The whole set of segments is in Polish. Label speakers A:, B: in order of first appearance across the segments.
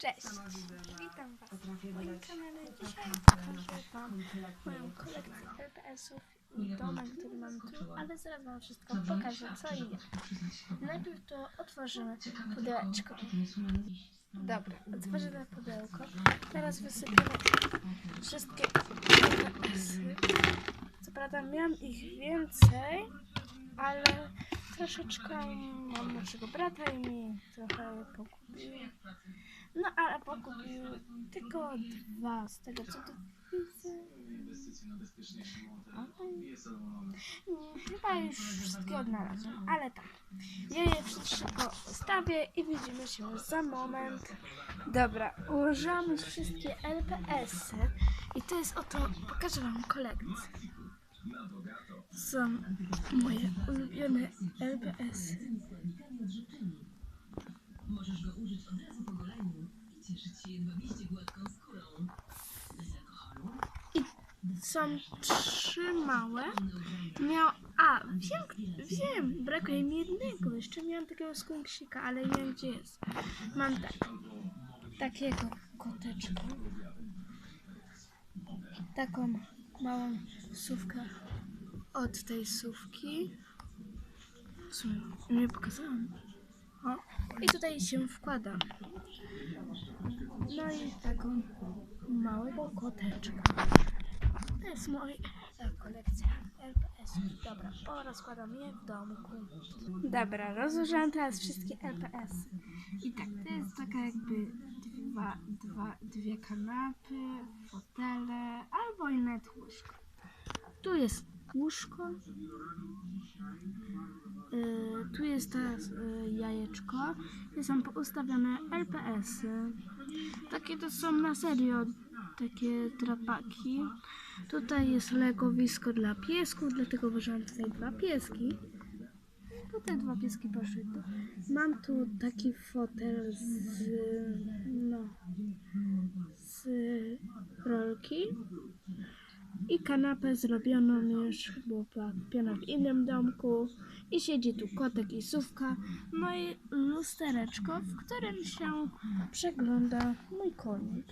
A: Cześć! Witam Was w moim kanale. Dzisiaj pokażę
B: na
A: Wam moją kolekcję. LPS-ów i domek, który mam tu, ale zaraz Wam wszystko pokażę, co i jak. Najpierw to otworzymy pudełeczko. Dobra, otworzymy pudełko. Teraz wysypiemy wszystkie LPS-y. Co prawda miałam ich więcej, ale troszeczkę mam młodszego brata i mi trochę je pogubił. No ale pogubił tylko dwa z tego co tu widzę. Nie, chyba już wszystkie odnalazłem, ale tak. Ja je wszystko ustawię i widzimy się za moment. Dobra, ułożyłam wszystkie LPS-y i to jest oto, pokażę wam kolekcję. Są moje ulubione LPS-y.
C: Możesz go użyć cieszyć
A: Są trzy małe. Miał. A, wiem, wiem, brakuje mi jednego. Jeszcze miałam takiego skunksika, ale nie wiem gdzie jest. Mam tak. Takiego koteczka. Taką małą sówkę od tej sówki. W nie pokazałam. I tutaj się wkłada. No i taką małego koteczka. To jest moja kolekcja LPS. Dobra, porozkładam je w domku. Dobra, rozłożyłam teraz wszystkie LPS. I tak, to jest taka jakby dwa, dwa, dwie kanapy, fotele albo i nawet łóżko. Tu jest łóżko. Tu jest teraz yy, jajeczko. Tu są poustawione LPS-y. Takie to są na serio takie trapaki. Tutaj jest legowisko dla piesków, dlatego włożyłam tutaj dwa pieski. Tutaj dwa pieski poszły tu. Mam tu taki fotel z, no, z rolki i kanapę zrobioną już, bo kupiona w innym domku. I siedzi tu kotek i sówka, no i lustereczko, w którym się przegląda mój konik.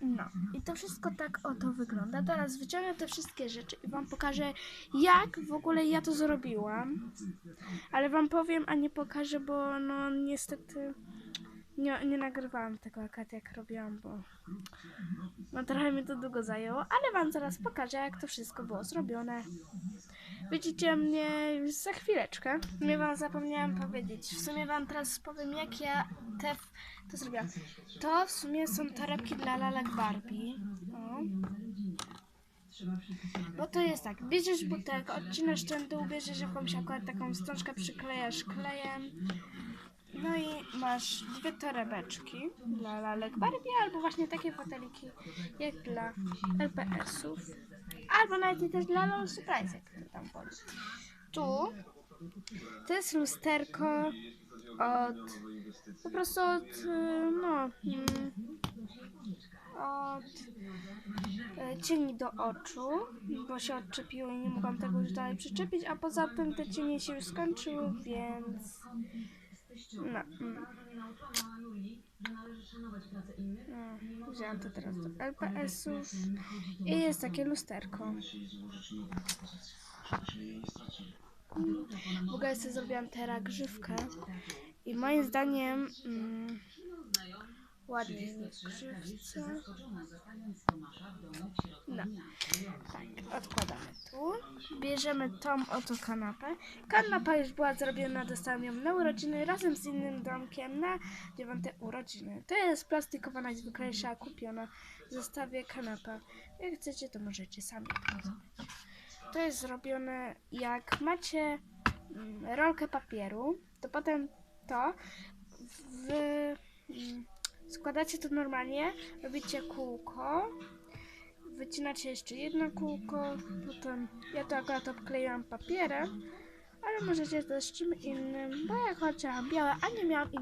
A: No i to wszystko tak oto wygląda. Teraz wyciągnę te wszystkie rzeczy i wam pokażę, jak w ogóle ja to zrobiłam. Ale wam powiem, a nie pokażę, bo no niestety nie, nie nagrywałam tego akurat jak robiłam, bo no trochę mi to długo zajęło, ale wam zaraz pokażę, jak to wszystko było zrobione. Widzicie mnie już za chwileczkę. Nie wam zapomniałam powiedzieć. W sumie wam teraz powiem, jak ja te to zrobiłam. To w sumie są torebki dla lalek Barbie. O. Bo to jest tak, bierzesz butelkę, odcinasz ten dół, bierzesz jakąś akurat taką wstążkę, przyklejasz klejem. No i masz dwie torebeczki dla lalek Barbie, albo właśnie takie foteliki jak dla LPS-ów. Albo nawet i też dla LOL Surprise, jak to tam woli. Tu to jest lusterko od po prostu od no mm, od e, cieni do oczu, bo się odczepiło i nie mogłam tego już dalej przyczepić, a poza tym te cienie się już skończyły, więc no, mm, no wzięłam to teraz do LPS-ów i jest takie lusterko. W ogóle sobie zrobiłam teraz grzywkę i moim zdaniem mm, ładnie grzywce. No, tak, odkładamy tu. Bierzemy tą oto kanapę. Kanapa już była zrobiona, dostałam ją na urodziny razem z innym domkiem na dziewiąte urodziny. To jest plastikowa najzwyklejsza, kupiona. Zostawię kanapę. Jak chcecie, to możecie sami zrobić. To jest zrobione, jak macie mm, rolkę papieru, to potem to w, mm, składacie to normalnie, robicie kółko, wycinacie jeszcze jedno kółko, potem ja to akurat obkleiłam papierem, ale możecie też z czym innym, bo ja chciałam białe, a nie miałam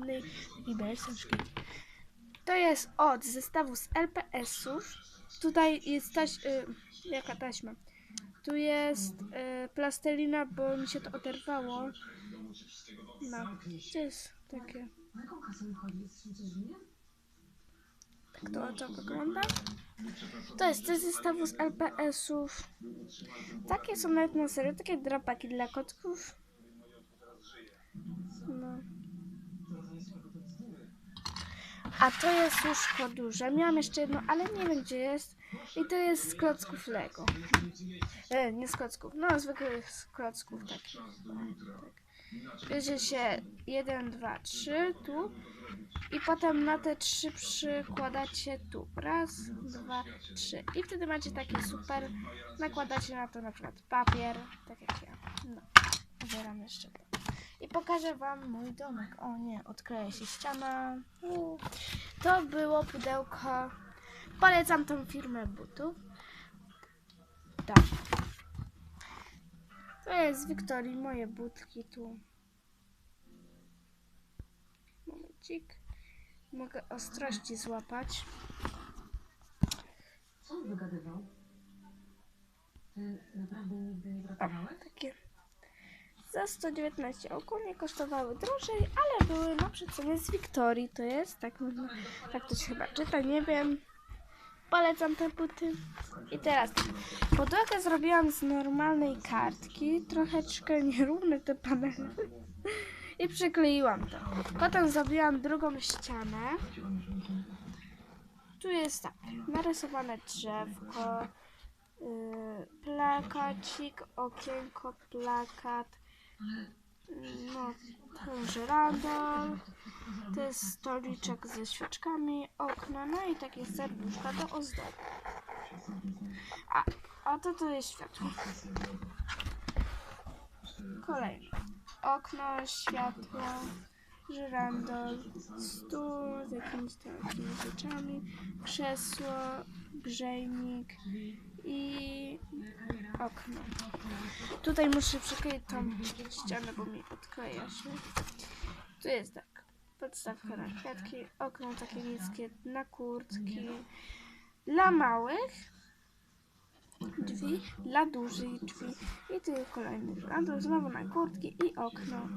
A: innej wstążki. To jest od zestawu z LPS-ów. Tutaj jest taś, y, jaka taśma? Tu jest y, plastelina, bo mi się to oderwało. No, to jest takie
C: Na jaką kasę chodzi? Jesteśmy coś winni?
A: Tak to wygląda. To jest ze zestawu z LPS-ów. Takie są nawet na serio, takie drapaki dla kotków. No. A to jest łóżko duże. Miałam jeszcze jedno, ale nie wiem gdzie jest. I to jest z klocków Lego. E, nie z klocków, no zwykłych z klocków takich. Tak. Bierze się 1, 2, 3 tu i potem na te trzy przykładacie tu. Raz, dwa, trzy. I wtedy macie taki super. Nakładacie na to na przykład papier, tak jak ja. No, zabieram jeszcze to. I pokażę wam mój domek. O nie, odkleja się ściana. To było pudełko. Polecam tą firmę butów. Tak. To jest z Wiktorii, moje butki tu. Momencik. Mogę ostrości złapać.
C: Co on wygadywał? Ty naprawdę nigdy nie
A: O,
C: pracowałeś?
A: takie. Za 119 ogólnie kosztowały drożej, ale były na przecenie z Wiktorii. To jest, tak, można- tak to się chyba czyta, nie wiem. Polecam te buty. I teraz podłogę zrobiłam z normalnej kartki, troszeczkę nierówne te panele. I przykleiłam to. Potem zrobiłam drugą ścianę. Tu jest tak, narysowane drzewko, yy, plakacik, okienko, plakat, no, ten żyrandol, to jest stoliczek ze świeczkami, okno, no i takie serduszka do ozdoby. A, a to to jest światło. Kolejne. Okno, światło, żyrandol, stół z jakimiś takimi rzeczami, krzesło, grzejnik i okno. Tutaj muszę przykleić tą ścianę, bo mi odkleja się. Tu jest tak. Podstawka na kwiatki, okno takie niskie na kurtki. Dla małych drzwi, dla dużych drzwi. I tu kolejny żyrandol, znowu na kurtki i okno.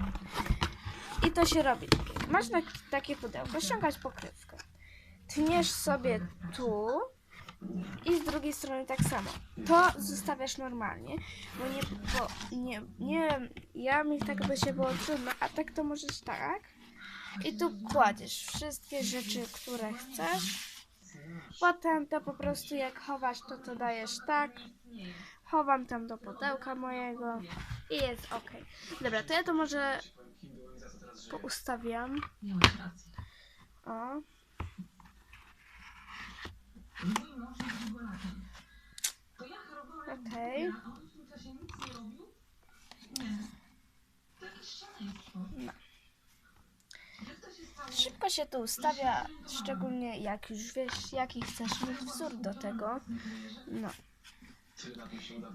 A: I to się robi. Masz na takie pudełko, ściągać pokrywkę. Tniesz sobie tu i z drugiej strony tak samo. To zostawiasz normalnie, bo nie, bo nie, nie, ja mi tak by się było trudno, a tak to możesz tak. I tu kładziesz wszystkie rzeczy, które chcesz. Potem to po prostu jak chowasz, to to dajesz tak. Chowam tam do pudełka mojego i jest ok. Dobra, to ja to może poustawiam. O,
C: Mój mąż jest długolatem. To ja chorowałam
A: Okej.
C: a on w tym czasie nic nie robił? Nie. To się stało?
A: szybko się to ustawia, szczególnie jak już wiesz, jaki chcesz mieć wzór do tego. No.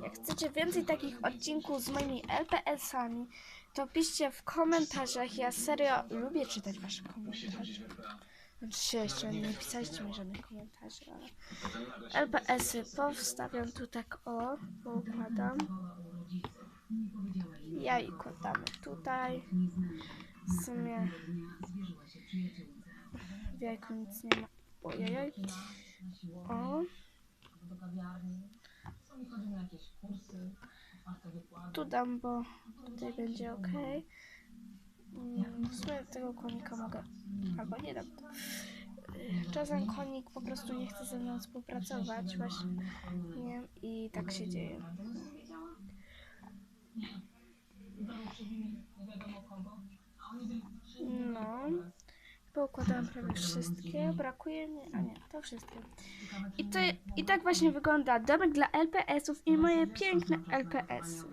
A: Jak chcecie więcej takich odcinków z moimi LPS-ami, to piszcie w komentarzach. Ja serio lubię czytać wasze komentarze. Się jeszcze nie pisaliście mi żadnych komentarzy, ale LPS-y powstawiam tu tak o, poukładam. Jajko damy tutaj. W sumie w jajku nic nie ma. Ojej. O, tu dam, bo tutaj będzie ok. Mm, W sumie tego konika mogę, albo nie dam. Czasem konik po prostu nie chce ze mną współpracować właśnie nie, i tak się dzieje. No, poukładałam prawie wszystkie, brakuje mi, a nie, to wszystkie. I, to, I tak właśnie wygląda domek dla LPS-ów i moje piękne LPS-y.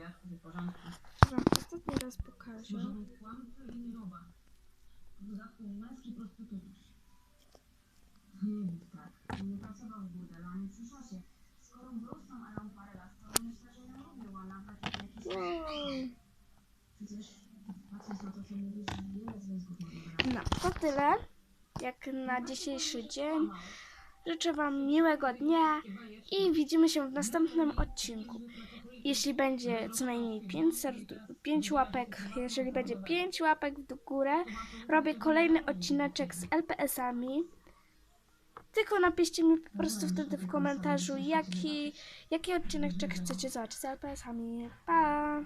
A: Wam ostatni raz pokażę.
C: Dodatku męski prostytucjusz. Hmm, tak. Nie pracował w burdelu ani w przyszłości. Skoro wrócą, ją parę lat, to myślę, że ją a nawet. Przecież na co mówisz,
A: No, to tyle jak na dzisiejszy dzień. Życzę Wam miłego dnia i widzimy się w następnym odcinku. Jeśli będzie co najmniej 5, serdu- 5 łapek, jeżeli będzie 5 łapek w górę, robię kolejny odcineczek z LPS-ami. Tylko napiszcie mi po prostu wtedy w komentarzu, jaki, jaki odcinek chcecie zobaczyć z LPS-ami. Pa!